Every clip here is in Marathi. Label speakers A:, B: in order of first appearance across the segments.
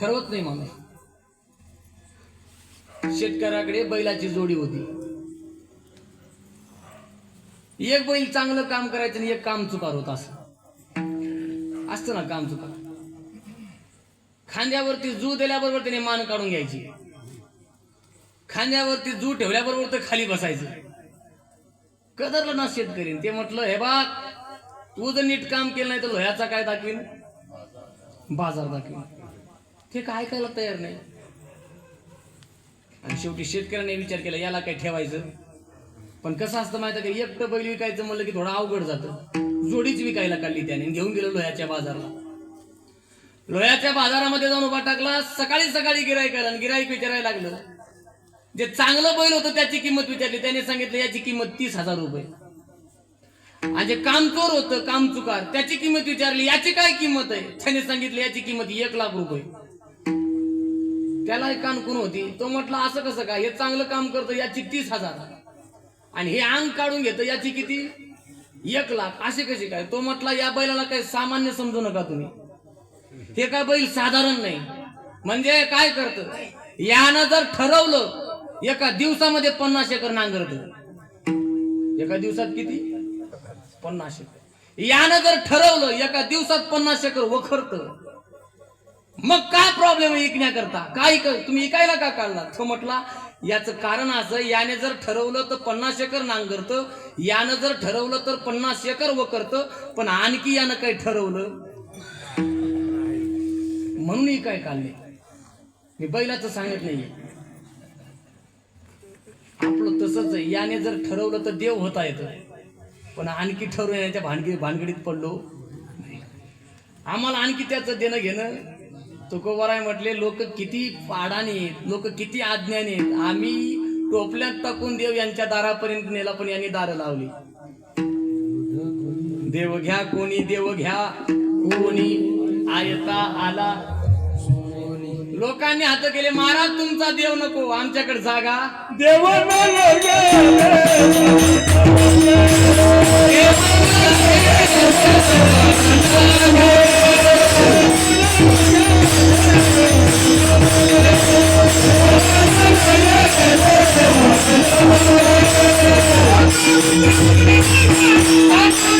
A: ठरवत नाही माणूस. शेतकऱ्याकडे बैलाची जोडी होती. एक बैल चांगलं काम करायचं आणि एक काम चुकार होत असं. असतं ना काम चुकार. खांद्यावरती जू दिल्याबरोबर त्याने मान काढून घ्यायची. खांद्यावरती जू ठेवल्याबरोबर तर खाली बसायचं. कदरलं ना शेतकरी ते म्हटलं हे बा तू जर नीट काम केलं नाही तर लोह्याचा काय दाखवीन? बाजार दाखवीन. ते काय ऐकायला तयार नाही. आणि शेवटी शेतकऱ्याने विचार केला याला काय ठेवायचं? पण कसं असतं माहिती का? एकटं बैल विकायचं म्हणलं की थोडं अवघड जातं. जोडीच विकायला काढली त्याने घेऊन गेलो लोह्याच्या बाजारला. लोह्याच्या बाजारामध्ये जाऊन उभा टाकला सकाळी सकाळी गिराईक आला आणि गिराईक विचारायला लागलं. जे चांगलं बैल होतं त्याची किंमत विचारली. त्याने सांगितलं याची किंमत तीस हजार रुपये. आणि जे कामचोर होतं कामचुकार त्याची किंमत विचारली याची काय किंमत आहे? त्याने सांगितलं याची किंमत एक लाख रुपये. त्याला एक होती. तो म्हटलं असं कसं काय? हे चांगलं काम करतं याची तीस हजार. आणि हे अंग काढून घेतं याची किती? एक लाख. असे कसे काय? तो म्हटला या बैलाला काही सामान्य समजू नका तुम्ही. हे काय बैल साधारण नाही. म्हणजे काय करत? यानं जर ठरवलं एका दिवसामध्ये पन्नास एकर नांगरत एका दिवसात किती? पन्नास एकर. यानं जर ठरवलं एका दिवसात पन्नास एकर वखरतं मग काय प्रॉब्लेम आहे इकण्याकरता काय तुम्ही ऐकायला का काढला तो म्हटला याचं कारण असं याने जर ठरवलं तर पन्नास एकर नांगरतं यानं जर ठरवलं तर पन्नास एकर करतं पण आणखी यानं काही ठरवलं? म्हणून काय काढले? मी बैलाचं सांगत नाहीये. आपलं तसंच याने जर ठरवलं तर देव होता येतं. पण आणखी ठरवून याच्या भानगडी भानगडीत पडलो. आम्हाला आणखी त्याचं देणं घेणं तुकोबराय म्हटले लोक किती पाडाने आहेत लोक किती आज्ञाने आहेत. आम्ही टोपल्यात टाकून देव यांच्या दारापर्यंत नेला पण यांनी दार लावली. देव घ्या कोणी देव घ्या कोणी आयता आला. लोकांनी हात केले महाराज तुमचा देव नको आमच्याकडे जागा.
B: देव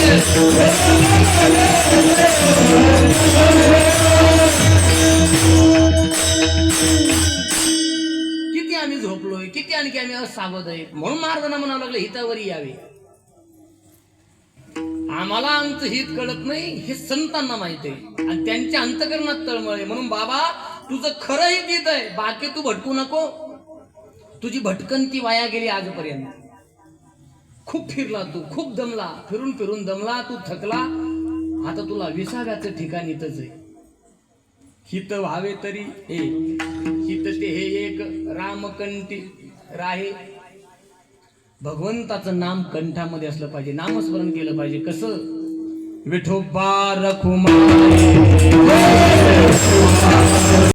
A: किती आम्ही झोपलोय किती आणखी आम्ही आज सावध आहे म्हणून महाराजांना म्हणावं लागलं हितावरी यावे. आम्हाला आमचं हित कळत नाही हे संतांना माहीत आहे. आणि त्यांच्या अंतकरणात तळमळ आहे. म्हणून बाबा तुझं खरं हित हित आहे. बाकी तू भटकू नको. तुझी भटकंती वाया गेली आजपर्यंत. खूप फिरला तू खूप दमला. फिरून फिरून दमला तू थकला. आता तुला विसाव्याचं ठिकाण इथंच आहे. हित व्हावे तरी हे हित ते हे एक रामकंठी राहे. भगवंताचं नाम कंठामध्ये असलं पाहिजे नामस्मरण केलं पाहिजे. कसं? विठोबा रखुमा